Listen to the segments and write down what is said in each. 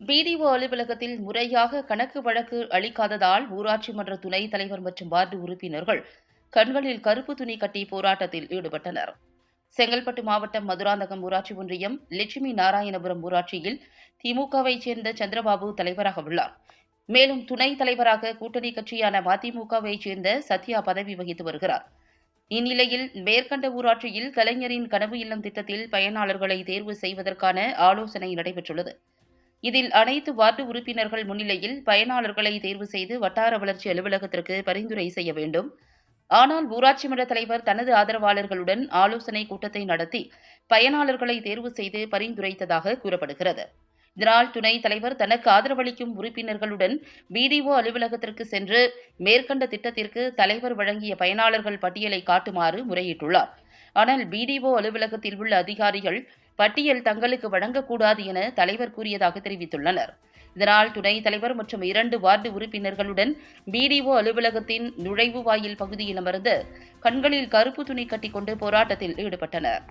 BDO அலுவலகத்தில் முறையாக கணக்கு வழக்கு அளிக்காததால் ஊராட்சி மன்ற துணைத் தலைவர் மற்றும் வார்டு உறுப்பினர்கள் கண்களில் கருப்பு துணி கட்டி போராட்டத்தில் ஈடுபட்டனர். செங்கல்பட்டு மாவட்டம் மதுராந்தகம் ஊராட்சி ஒன்றியம் லட்சுமி நாராயணபுரம் ஊராட்சியில் திமுகவைச் சேர்ந்த சந்திரபாபு தலைவராக உள்ளார். மேலும் துணைத் தலைவராக கூட்டணி கட்சியான மதிமுகவைச் சேர்ந்த சத்யா பதவி வகித்து வருகிறார். இந்நிலையில் மேற்கண்ட ஊராட்சியில் கலைஞரின் கனவு இல்லம் திட்டத்தில் பயனாளர்களை தேர்வு செய்வதற்கான ஆலோசனை நடைபெற்றுள்ளது. இதில் அனைத்து வார்டு உறுப்பினர்கள் முன்னிலையில் பயனாளர்களை தேர்வு செய்து வட்டார வளர்ச்சி அலுவலகத்திற்கு பரிந்துரை செய்ய வேண்டும். ஆனால் ஊராட்சி மன்ற தலைவர் தனது ஆதரவாளர்களுடன் ஆலோசனை கூட்டத்தை நடத்தி பயனாளர்களை தேர்வு செய்து பரிந்துரைத்ததாக கூறப்படுகிறது. இதனால் துணைத் தலைவர் தனக்கு ஆதரவளிக்கும் உறுப்பினர்களுடன் பிடிஓ அலுவலகத்திற்கு சென்று மேற்கண்ட திட்டத்திற்கு தலைவர் வழங்கிய பயனாளர்கள் பட்டியலை காட்டுமாறு முறையிட்டுள்ளார். ஆனால் பிடிஓ அலுவலகத்தில் உள்ள அதிகாரிகள் பட்டியல் தங்களுக்கு வழங்கக்கூடாது என தலைவர் கூறியதாக தெரிவித்துள்ளனர். இதனால் துணைத் தலைவர் மற்றும் இரண்டு வார்டு உறுப்பினர்களுடன் பிடிஓ அலுவலகத்தின் நுழைவு வாயில் பகுதியில் அமர்ந்து கண்களில் கருப்பு துணி கட்டிக்கொண்டு போராட்டத்தில் ஈடுபட்டனர்.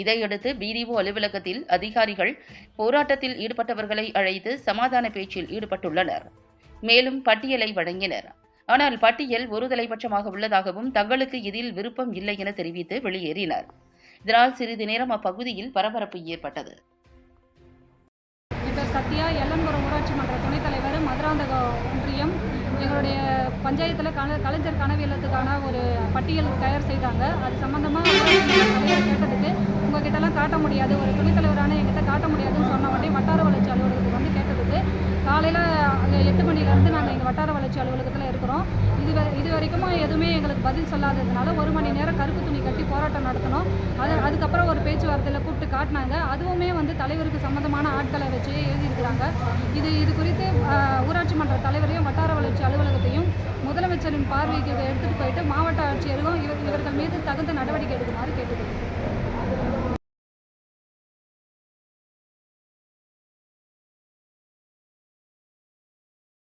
இதையடுத்து பிடிஓ அலுவலகத்தில் அதிகாரிகள் போராட்டத்தில் ஈடுபட்டவர்களை அழைத்து சமாதான பேச்சில் ஈடுபட்டுள்ளனர். மேலும் பட்டியலை வழங்கினர். ஆனால் பட்டியல் ஒருதலைபட்சமாக உள்ளதாகவும் தங்களுக்கு இதில் விருப்பம் இல்லை என தெரிவித்து வெளியேறினர். இதனால் சிறிது நேரம் அப்பகுதியில் பரபரப்பு ஏற்பட்டது. சத்யா எல்லம்புரம் ஊராட்சி மன்ற துணைத் தலைவர் மதுராந்தக ஒன்றியம். எங்களுடைய பஞ்சாயத்தில் கல கலைஞர் கனவு இல்லத்துக்கான ஒரு பட்டியல் தயார் செய்தாங்க. அது சம்மந்தமாக கேட்டதுக்கு உங்ககிட்டலாம் காட்ட முடியாது. ஒரு துணைத் தலைவரான எங்கிட்ட காட்ட முடியாதுன்னு சொன்ன உடனே வட்டார வளர்ச்சி அலுவலகத்துக்கு வந்து கேட்டதுக்கு காலையில் அங்கே எட்டு மணிலேருந்து நாங்கள் வட்டார வளர்ச்சி அலுவலகத்தில் இருக்கிறோம். இது இது வரைக்கும் எதுவுமே எங்களுக்கு பதில் சொல்லாததுனால ஒரு மணி நேரம் கருப்பு துணி கட்டி போராட்டம் நடத்தினோம் அது அதுக்கப்புறம் ஒரு பேச்சுவார்த்தையில் கூப்பிட்டு காட்டினாங்க. அதுவுமே வந்து தலைவருக்கு சம்மந்தமான ஆட்களை வச்சு எழுதியிருக்கிறாங்க. இது இது குறித்து ஊராட்சி மன்ற தலைவரையும் வட்டார வளர்ச்சி அலுவலகத்தையும் முதலமைச்சரின் பார்வைக்கு எடுத்துகிட்டு போயிட்டு மாவட்ட ஆட்சியரும் இவர் இவர்கள் மீது தகுந்த நடவடிக்கை எடுக்குமாறு கேட்டுக்கொள்கிறேன்